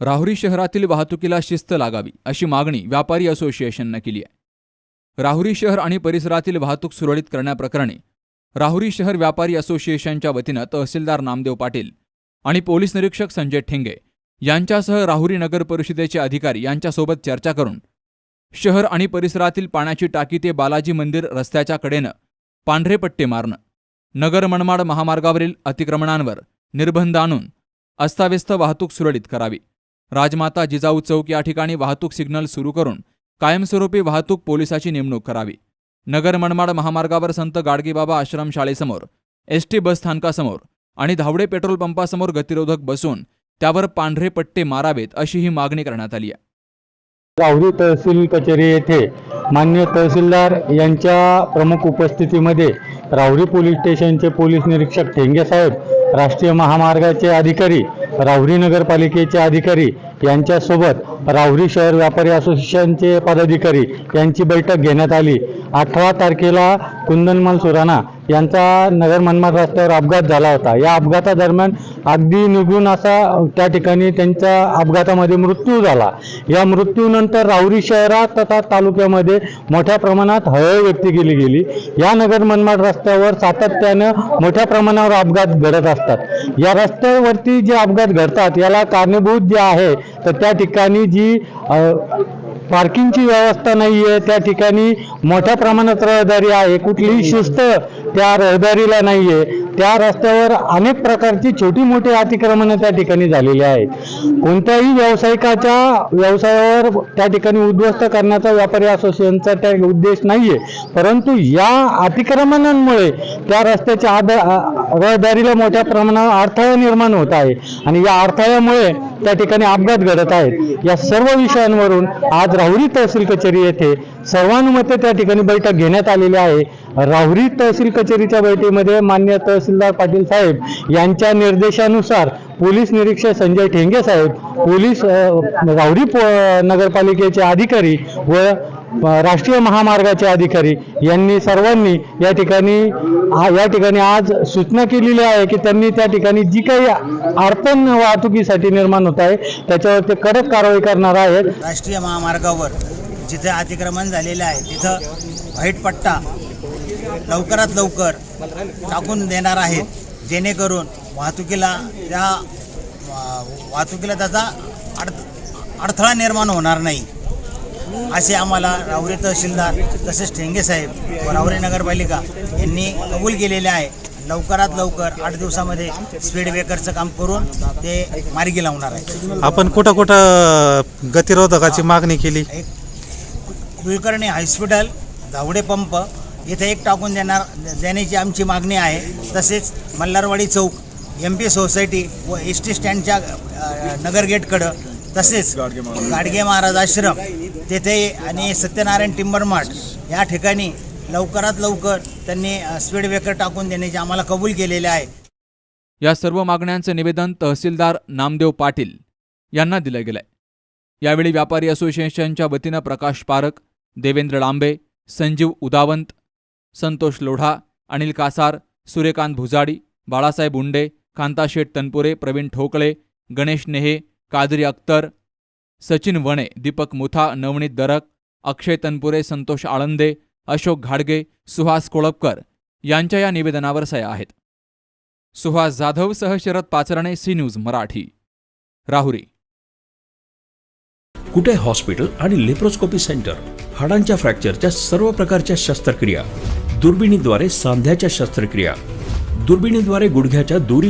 राहुरी शहरातील वाहतुकीला शिस्त लागावी अशी मागणी व्यापारी असोसिएशननं केली आहे. राहुरी शहर आणि परिसरातील वाहतूक सुरळीत करण्याप्रकरणी राहुरी शहर व्यापारी असोसिएशनच्या वतीनं तहसीलदार नामदेव पाटील आणि पोलीस निरीक्षक संजय ठेंगे यांच्यासह राहुरी नगर परिषदेचे अधिकारी यांच्यासोबत चर्चा करून शहर आणि परिसरातील पाण्याची टाकी ते बालाजी मंदिर रस्त्याच्या कडेनं पांढरे पट्टे मारणं नगर मनमाड महामार्गावरील अतिक्रमणांवर निर्बंध आणून अस्ताव्यस्त वाहतूक सुरळीत करावी. राजमाता जिजाऊ चौक या ठिकाणी वाहतूक सिग्नल सुरू करून कायमस्वरूपी वाहतूक पोलिसाची नेमणूक करावी. नगर मनमाड महामार्गावर संत गाडगेबाबा आश्रमशाळेसमोर एस टी बस स्थानकासमोर आणि धावडे पेट्रोल पंपासमोर गतिरोधक बसून त्यावर पांढरे पट्टे मारावेत अशी ही मागणी करण्यात आली आहे. राहुरी तहसील कचेरी येथे मान्य तहसीलदार यांच्या प्रमुख उपस्थितीमध्ये राहुरी पोलीस स्टेशनचे पोलीस निरीक्षक ठेंगे साहेब राष्ट्रीय महामार्गाचे अधिकारी राहुरी नगरपालिकेचे अधिकारी यांच्यासोबत राहुरी शहर व्यापारी असोसिएशनचे पदाधिकारी यांची बैठक घेण्यात आली. अठरा तारखेला कुंदनमल सुराणा यांचा नगर मनमाड रस्त्यावर अपघात झाला होता. या अपघातादरम्यान अगदी निघून असा त्या ठिकाणी त्यांच्या अपघातामध्ये मृत्यू झाला. या मृत्यूनंतर राहुरी शहरात तथा तालुक्यामध्ये मोठ्या प्रमाणात हळहळ व्यक्त केली गेली. या नगर मनमाड रस्त्यावर सातत्यानं मोठ्या प्रमाणावर अपघात घडत असतात. या रस्त्यावरती जे अपघात घडतात याला कारणीभूत जे आहे तर त्या ठिकाणी जी पार्किंगची व्यवस्था नाही आहे त्या ठिकाणी मोठ्या प्रमाणात रहदारी आहे. कुठलीही शिस्त त्या रहदारीला नाही आहे त्या रस्त्यावर अनेक प्रकारची छोटी मोठी अतिक्रमणं त्या ठिकाणी झालेली आहेत. कोणत्याही व्यावसायिकाच्या व्यवसायावर त्या ठिकाणी उद्ध्वस्त करण्याचा व्यापारी असोसिएशनचा त्या उद्देश नाही आहे परंतु या अतिक्रमणांमुळे त्या रस्त्याच्या आदर रहदारीला मोठ्या प्रमाणावर अडथळा निर्माण होत आहे. आणि या अडथळ्यामुळे त्या ठिकाणी अपघात घडत आहेत. या सर्व विषयांवरून आज राहुरी तहसील कचेरी येथे सर्वानुमते त्या ठिकाणी बैठक घेण्यात आलेली आहे. राहुरी तहसील कचेरीच्या बैठकीमध्ये मान्य तहसीलदार पाटील साहेब यांच्या निर्देशानुसार पोलीस निरीक्षक संजय ठेंगे साहेब पोलीस राहुरी प- नगरपालिकेचे अधिकारी व राष्ट्रीय महामार्गाचे अधिकारी यांनी सर्वांनी या ठिकाणी या ठिकाणी आज सूचना केलेली आहे की त्यांनी त्या ठिकाणी जी काही अडचण वाहतुकीसाठी निर्माण होत आहे त्याच्यावर ते कडक कारवाई करणार आहेत. राष्ट्रीय महामार्गावर जिथे अतिक्रमण झालेलं आहे तिथं व्हाईट पट्टा लवकरात लवकर टाकून देणार आहेत जेणेकरून वाहतुकीला त्या वाहतुकीला त्याचा अड अडथळा निर्माण होणार नाही. असे आम्हाला राहुरी तहसीलदार तसेच ठेंगे साहेब व राहुरी नगरपालिका यांनी कबूल केलेले आहे. लवकरात लवकर आठ दिवसामध्ये स्पीड ब्रेकरचं काम करून ते मार्गी लावणार आहे. आपण कुठं कुठं गतिरोधकाची मागणी केली? एक कुलकर्णी हॉस्पिटल धावडे पंप इथे एक टाकून देणार देण्याची आमची मागणी आहे. तसेच मल्हारवाडी चौक एम पी सोसायटी व एस टी स्टँडच्या नगर गेटकडं तसेच गाडगे महाराज आश्रम तेथे आणि सत्यनारायण टिंबर मार्ट या ठिकाणी लवकरात लवकर त्यांनी स्पीड ब्रेकर टाकून देण्याचे आम्हाला कबूल केलेले आहे. या सर्व मागण्यांचं निवेदन तहसीलदार नामदेव पाटील यांना दिलं गेलंय. यावेळी व्यापारी असोसिएशनच्या वतीनं प्रकाश पारक देवेंद्र लांबे संजीव उदावंत संतोष लोढा अनिल कासार सूर्यकांत भुजाडी बाळासाहेब उंडे कांताशेठ तनपुरे प्रवीण ठोकळे गणेश नेहे कादरी अख्तर सचिन वणे दीपक मुथा नवनीत दरक अक्षय तनपुरे संतोष आळंदे अशोक घाडगे सुहास कोळपकर यांच्या या निवेदनावर सह्या आहेत. सुहास जाधव सह शरद पाचरणे सी न्यूज मराठी. राहुरी. कुठे हॉस्पिटल आणि लेप्रोस्कोपी सेंटर? हाडांच्या फ्रॅक्चरच्या सर्व प्रकारच्या शस्त्रक्रिया. दुर्बिणीद्वारे सांध्याच्या शस्त्रक्रिया. दुर्बिणीद्वारे गुडघ्याच्या दुरी